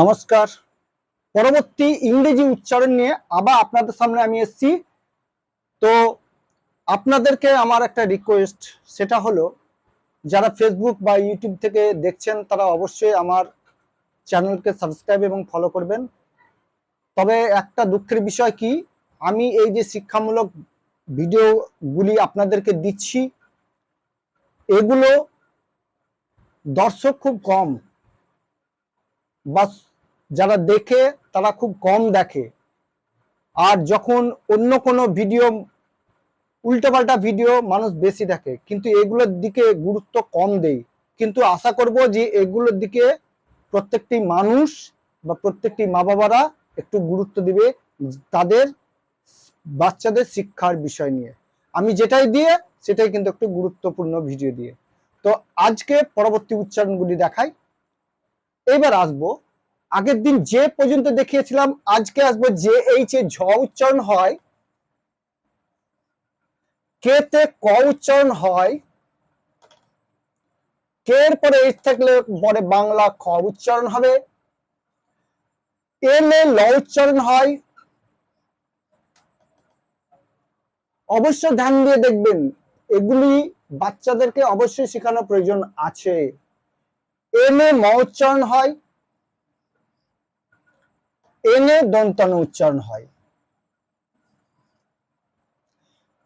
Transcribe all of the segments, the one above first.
নমস্কার। পরবর্তী ইংরেজি উচ্চারণ নিয়ে আবার আপনাদের সামনে আমি এসেছি। তো আপনাদেরকে আমার একটা রিকোয়েস্ট সেটা হলো, যারা ফেসবুক বা ইউটিউব থেকে দেখছেন, তারা অবশ্যই আমার চ্যানেলকে সাবস্ক্রাইব এবং ফলো করবেন। তবে একটা দুঃখের বিষয় কি, আমি এই যে শিক্ষামূলক ভিডিওগুলি আপনাদেরকে দিচ্ছি, এগুলো দর্শক খুব কম। বা যারা দেখে, তারা খুব কম দেখে। আর যখন অন্য কোনো ভিডিও, উল্টোপাল্টা ভিডিও মানুষ বেশি দেখে, কিন্তু এগুলোর দিকে গুরুত্ব কম দেয় কিন্তু আশা করব যে এগুলোর দিকে প্রত্যেকটি মানুষ বা প্রত্যেকটি মা বাবারা একটু গুরুত্ব দিবে তাদের বাচ্চাদের শিক্ষার বিষয় নিয়ে। আমি যেটাই দিয়ে, সেটাই কিন্তু একটু গুরুত্বপূর্ণ ভিডিও দিয়ে। তো আজকে পরবর্তী উচ্চারণগুলি দেখাই। এবার আসব আগের দিন যে পর্যন্ত দেখিয়েছিলাম, আজকে আসব যে এইচ এ ঝ উচ্চারণ হয়। কে তে ক উচ্চারণ হয়। কে এর পরে এইচ থাকলে পরে বাংলা খ উচ্চারণ হবে। এল এ ল উচ্চারণ হয়। অবশ্য ধ্যান দিয়ে দেখবেন, এগুলি বাচ্চাদেরকে অবশ্যই শেখানোর প্রয়োজন আছে। এম এ ম উচ্চারণ হয়। এনে দন্তানো উচ্চারণ হয়।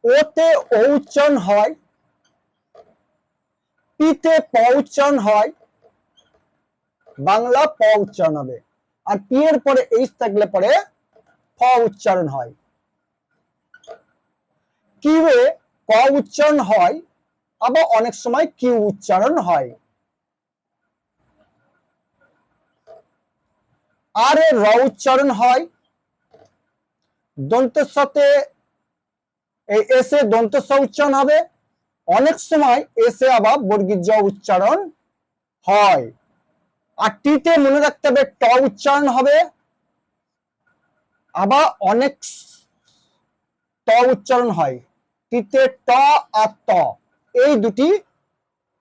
ওতে ও উচ্চারণ হয়। পিতে প উচ্চারণ হয়। বাংলা প উচ্চারণ হবে। আর পি এর পরে এইচ থাকলে পরে ফ উচ্চারণ হয়। কিউয়ে ক উচ্চারণ হয়, আবার অনেক সময় কিউ উচ্চারণ হয়। আর এর র উচ্চারণ হয়। দন্তের সাথে এই এসে দন্ত স উচ্চারণ হবে। অনেক সময় এসে আবার বর্গীর জ উচ্চারণ হয়। আর টিতে মনে রাখতে হবে, ট উচ্চারণ হবে। আবার অনেক ট উচ্চারণ হয়। টিতে ট আর ত, এই দুটি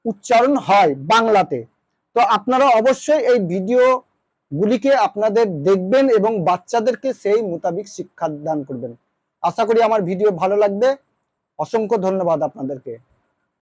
উচ্চারণ হয় বাংলাতে। তো আপনারা অবশ্যই এই ভিডিও গুলিকে আপনাদের দেখবেন এবং বাচ্চাদেরকে সেই মোতাবিক শিক্ষা দান করবেন। আশা করি আমার ভিডিও ভালো লাগবে। অসংখ্য ধন্যবাদ আপনাদেরকে।